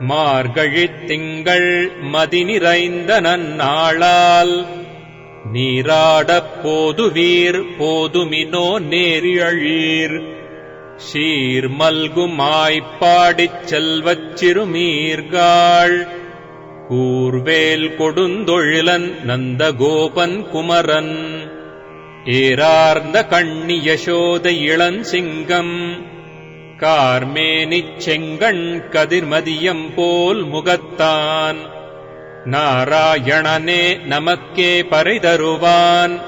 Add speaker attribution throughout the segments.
Speaker 1: மார்கழித் திங்கள் மதி நிறைந்த நன்னாளால். நீராடப் போதுவீர் போதுமினோ நேரியழீர். சீர் மல்குமாய்ப்பாடிச் செல்வச் சிறுமீர்காள். கூர்வேல் கொடுந்தொழிலன் நந்தகோபன் குமரன். ஏரார்ந்த கண்ணி யசோத இளஞ்சிங்கம் கார்மேனிச் செங்கண் கதிர்மதியம் போல் முகத்தான். நாராயணனே நமக்கே பறைதருவான்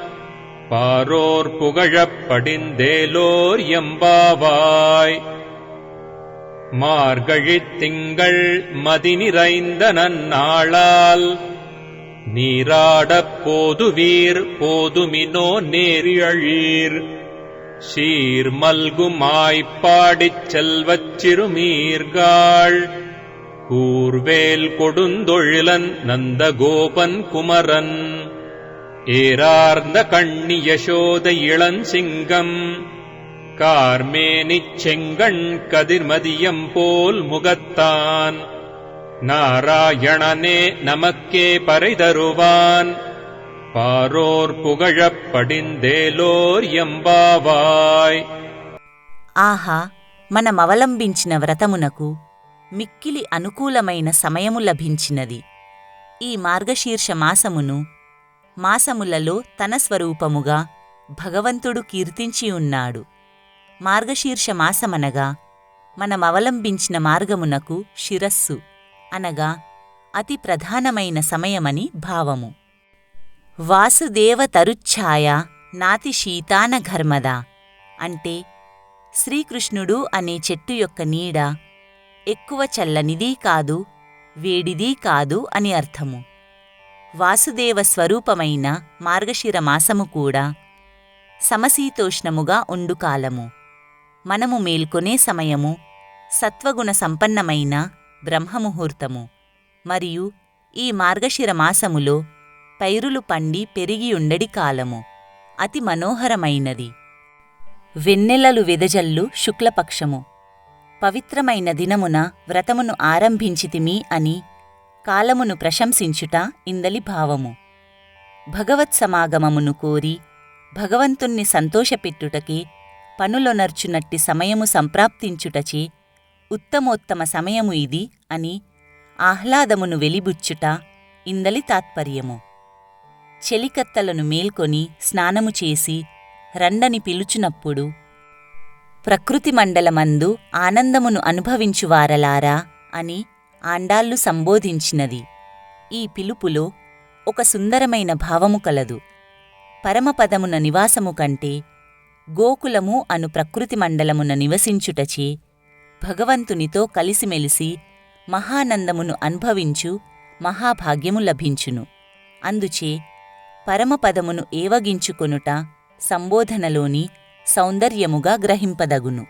Speaker 1: பாரோர் புகழப் படிந்தேலோர் எம்பாவாய். மார்கழித் திங்கள் மதி நிறைந்த நன்னாளால். நீராடப் போதுவீர் போதுமினோ நேரியழீர். சீர் மல்குமாய்ப்பாடிச் செல்வச் சிறுமீர்காள். கூர்வேல் கொடுந்தொழிலன் நந்தகோபன் குமரன். ஏரார்ந்த கண்ணி யசோத இளஞ்சிங்கம் கார்மேனிச் செங்கண் கதிர்மதியம் போல் முகத்தான். நாராயணனே நமக்கே பறைதருவான் பாரோர் புகழப் படிந்தேலோர் ఎంబావాయ్
Speaker 2: ఆహా మనమవలంబించిన వ్రతమునకు మిక్కిలి అనుకూలమైన సమయము లభించినది ఈ మార్గశీర్ష మాసమును మాసములలో తన స్వరూపముగా భగవంతుడు కీర్తించి ఉన్నాడు మార్గశీర్ష మాసమనగా మనమవలంబించిన మార్గమునకు శిరస్సు అనగా అతి ప్రధానమైన సమయమని భావము వాసుదేవ తరుఛాయ నాతి శీతాన ఘర్మద అంటే శ్రీకృష్ణుడు అనే చెట్టు యొక్క నీడ ఎక్కువ చల్లనిదీ కాదు వేడిదీ కాదు అని అర్థము. వాసుదేవ స్వరూపమైన మార్గశిర మాసము కూడా సమశీతోష్ణముగా ఉండుకాలము మనము మేల్కొనే సమయము సత్వగుణ సంపన్నమైన బ్రహ్మముహూర్తము. మరియు ఈ మార్గశిర మాసములో పైరులు పండి పెరిగియుండడి కాలము. అతి మనోహరమైనది. వెన్నెలలు వెదజల్లు శుక్లపక్షము. పవిత్రమైన దినమున వ్రతమును ఆరంభించితిమి అని కాలమును ప్రశంసించుట ఇందలి భావము. భగవత్సమాగమమును కోరి భగవంతుణ్ణి సంతోషపెట్టుటకి పనులొనర్చునట్టి సమయము సంప్రాప్తించుటచే ఉత్తమోత్తమ సమయము ఇది అని ఆహ్లాదమును వెలిబుచ్చుట ఇందలి తాత్పర్యము. చెలికత్తలను మేల్కొని స్నానము చేసి రండని పిలుచునప్పుడు ప్రకృతి మండలమందు ఆనందమును అనుభవించువారలారా అని ఆండాళ్ళు సంబోధించినది. ఈ పిలుపులో ఒక సుందరమైన భావము కలదు. పరమపదమున నివాసము కంటే గోకులము అను ప్రకృతి మండలమున నివసించుటచే భగవంతునితో కలిసిమెలిసి మహానందమును అనుభవించు మహాభాగ్యము లభించును. అందుచే పరమపదమును ఏవగించుకొనుట సంబోధనలోని సౌందర్యముగా గ్రహింపదగును.